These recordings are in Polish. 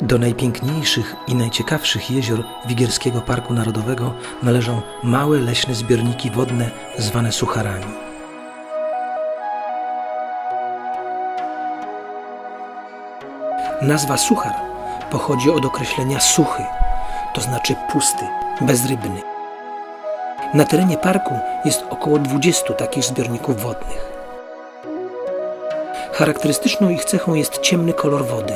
Do najpiękniejszych i najciekawszych jezior Wigierskiego Parku Narodowego należą małe leśne zbiorniki wodne zwane sucharami. Nazwa suchar pochodzi od określenia suchy, to znaczy pusty, bezrybny. Na terenie parku jest około 20 takich zbiorników wodnych. Charakterystyczną ich cechą jest ciemny kolor wody.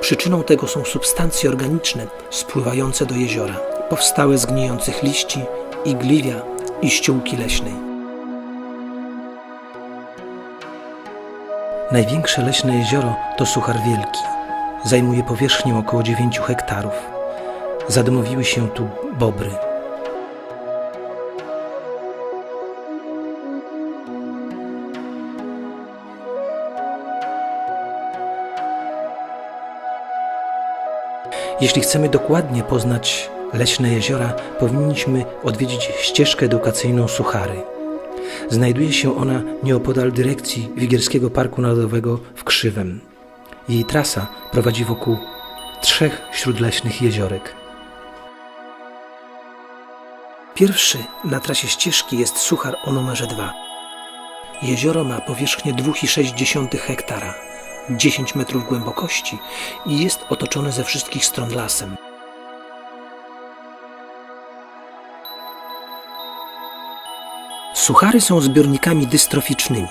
Przyczyną tego są substancje organiczne spływające do jeziora, powstałe z gnijących liści, igliwia i ściółki leśnej. Największe leśne jezioro to Suchar Wielki. Zajmuje powierzchnię około 9 hektarów. Zadomowiły się tu bobry. Jeśli chcemy dokładnie poznać leśne jeziora, powinniśmy odwiedzić ścieżkę edukacyjną Suchary. Znajduje się ona nieopodal dyrekcji Wigierskiego Parku Narodowego w Krzywem. Jej trasa prowadzi wokół trzech śródleśnych jeziorek. Pierwszy na trasie ścieżki jest Suchar o numerze 2. Jezioro ma powierzchnię 2,6 hektara, 10 metrów głębokości i jest otoczone ze wszystkich stron lasem. Suchary są zbiornikami dystroficznymi,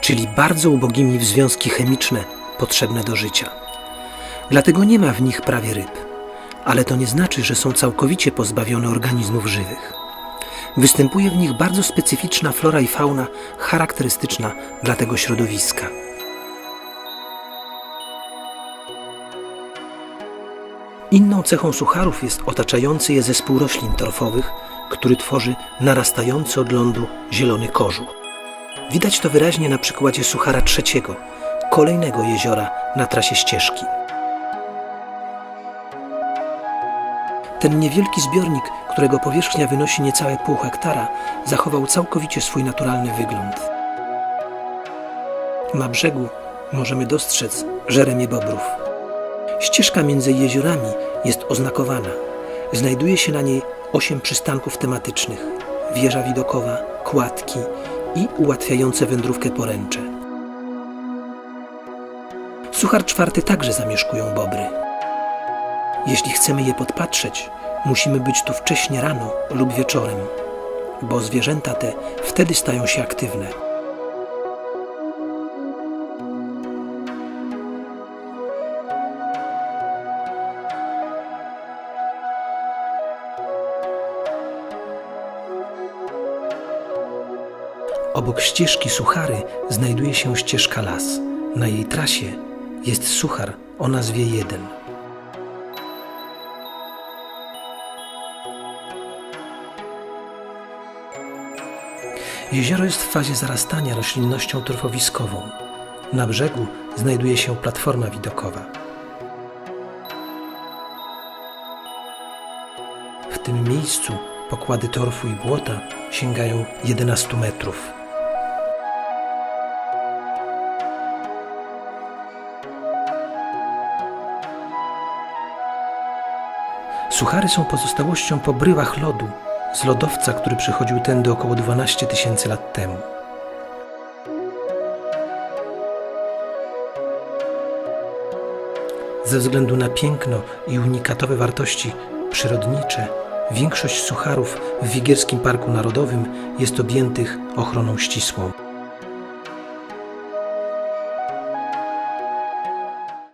czyli bardzo ubogimi w związki chemiczne potrzebne do życia. Dlatego nie ma w nich prawie ryb, ale to nie znaczy, że są całkowicie pozbawione organizmów żywych. Występuje w nich bardzo specyficzna flora i fauna charakterystyczna dla tego środowiska. Inną cechą sucharów jest otaczający je zespół roślin torfowych, który tworzy narastający od lądu zielony kożuch. Widać to wyraźnie na przykładzie suchara trzeciego, kolejnego jeziora na trasie ścieżki. Ten niewielki zbiornik, którego powierzchnia wynosi niecałe pół hektara, zachował całkowicie swój naturalny wygląd. Na brzegu możemy dostrzec żeremię bobrów. Ścieżka między jeziorami jest oznakowana. Znajduje się na niej osiem przystanków tematycznych, wieża widokowa, kładki i ułatwiające wędrówkę poręcze. Suchar czwarty także zamieszkują bobry. Jeśli chcemy je podpatrzeć, musimy być tu wcześnie rano lub wieczorem, bo zwierzęta te wtedy stają się aktywne. Obok ścieżki Suchary znajduje się ścieżka Las. Na jej trasie jest Suchar o nazwie 1. Jezioro jest w fazie zarastania roślinnością torfowiskową. Na brzegu znajduje się platforma widokowa. W tym miejscu pokłady torfu i błota sięgają 11 metrów. Suchary są pozostałością po brywach lodu z lodowca, który przechodził tędy około 12 tysięcy lat temu. Ze względu na piękno i unikatowe wartości przyrodnicze, większość sucharów w Wigierskim Parku Narodowym jest objętych ochroną ścisłą.